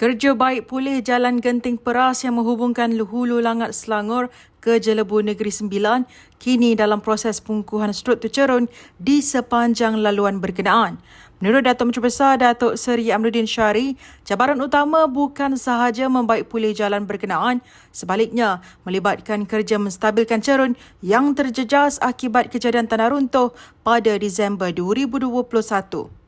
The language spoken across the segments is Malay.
Kerja baik pulih Jalan Genting Peras yang menghubungkan Hulu Langat Selangor ke Jelebu Negeri Sembilan kini dalam proses pengukuhan struktur cerun di sepanjang laluan berkenaan. Menurut Datuk Menteri Besar Datuk Seri Amruddin Syari, cabaran utama bukan sahaja membaik pulih jalan berkenaan, sebaliknya melibatkan kerja menstabilkan cerun yang terjejas akibat kejadian tanah runtuh pada Disember 2021.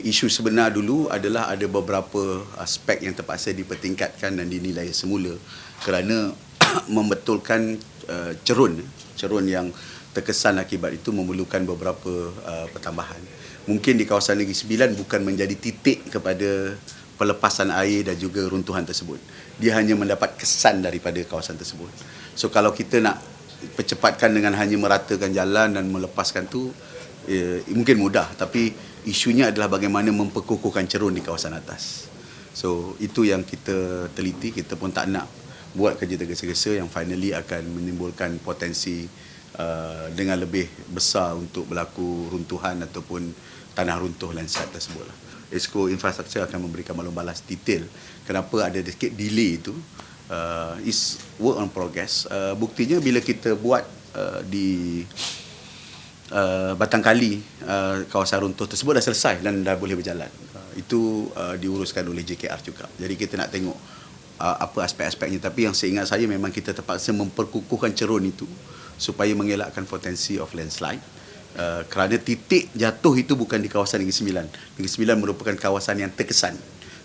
Isu sebenar dulu adalah ada beberapa aspek yang terpaksa dipertingkatkan dan dinilai semula kerana membetulkan uh, cerun cerun yang terkesan akibat itu memerlukan beberapa uh, pertambahan. Mungkin di kawasan Negeri Sembilan bukan menjadi titik kepada pelepasan air dan juga runtuhan tersebut. Dia hanya mendapat kesan daripada kawasan tersebut. So kalau kita nak percepatkan dengan hanya meratakan jalan dan melepaskan tu eh, mungkin mudah tapi isunya adalah bagaimana memperkukuhkan cerun di kawasan atas. So itu yang kita teliti, kita pun tak nak buat kerja tergesa-gesa yang finally akan menimbulkan potensi uh, dengan lebih besar untuk berlaku runtuhan ataupun tanah runtuh landslide tersebut. Lah. Esko Infrastructure akan memberikan maklum balas detail kenapa ada sedikit delay itu. Uh, is work on progress. Uh, buktinya bila kita buat uh, di uh, Batang Kali uh, kawasan runtuh tersebut dah selesai dan dah boleh berjalan. Uh, itu uh, diuruskan oleh JKR juga. Jadi kita nak tengok uh, apa aspek-aspeknya tapi yang seingat saya memang kita terpaksa memperkukuhkan cerun itu supaya mengelakkan potensi of landslide. Uh, kerana titik jatuh itu bukan di kawasan Negeri Sembilan. Negeri Sembilan merupakan kawasan yang terkesan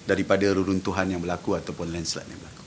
daripada reruntuhan yang berlaku ataupun landslide yang berlaku.